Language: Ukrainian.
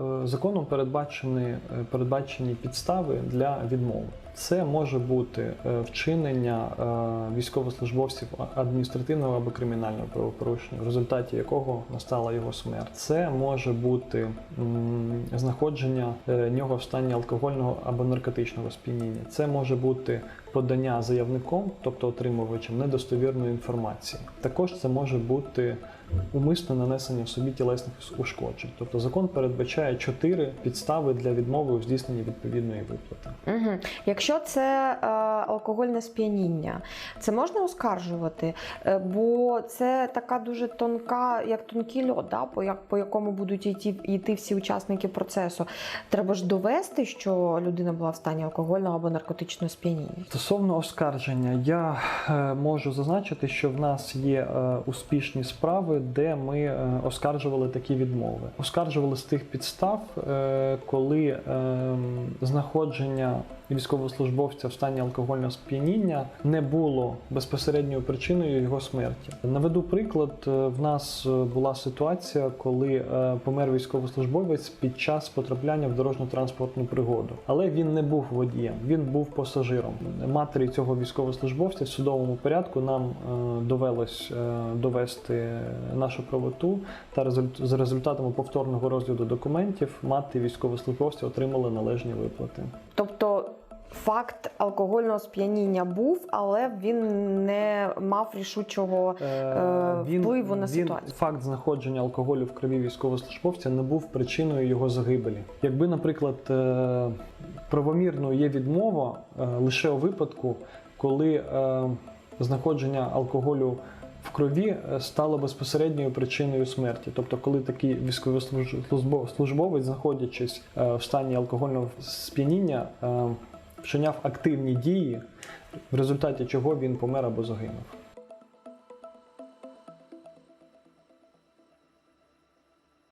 Е, Законом передбачені, е, передбачені підстави для відмови. Це може бути е, вчинення е, військовослужбовців адміністративного або кримінального правопорушення, в результаті якого настала його смерть. Це може бути знаходження е, нього в стані алкогольного або наркотичного сп'яніння. Це може бути подання заявником, тобто отримувачем недостовірної інформації. Також це може бути умисне нанесення в собі тілесних ушкоджень. Тобто закон передбачає чотири підстави для відмови у здійсненні відповідної виплати. Угу. Якщо це е, алкогольне сп'яніння, це можна оскаржувати, Е, бо це така дуже тонка, як тонкий льод, да? по, як, по якому будуть йти, йти всі учасники процесу. Треба ж довести, що людина була в стані алкогольного або наркотичного сп'яніння. Стосовно оскарження, я е, можу зазначити, що в нас є успішні справи, де ми оскаржували такі відмови. Оскаржували з тих підстав, коли е, знаходження військовослужбовця в стані алкогольного сп'яніння не було безпосередньою причиною його смерті. Наведу приклад: Е, в нас е, була ситуація, коли е, помер військовослужбовець під час потрапляння в дорожньо-транспортну пригоду, але він не був водієм, він був пасажиром. Матері цього військовослужбовця в судовому порядку нам довелось довести нашу правоту, та за результатами повторного розгляду документів мати військовослужбовця отримали належні виплати. Тобто факт алкогольного сп'яніння був, але він не мав рішучого е, впливу на він, ситуацію. Факт знаходження алкоголю в крові військовослужбовця не був причиною його загибелі. Якби, наприклад, е, правомірною є відмова е, лише у випадку, коли е, знаходження алкоголю в крові е, стало безпосередньою причиною смерті. Тобто, коли такий військовослужбовець, знаходячись е, в стані алкогольного сп'яніння, е, вчиняв активні дії, в результаті чого він помер або загинув.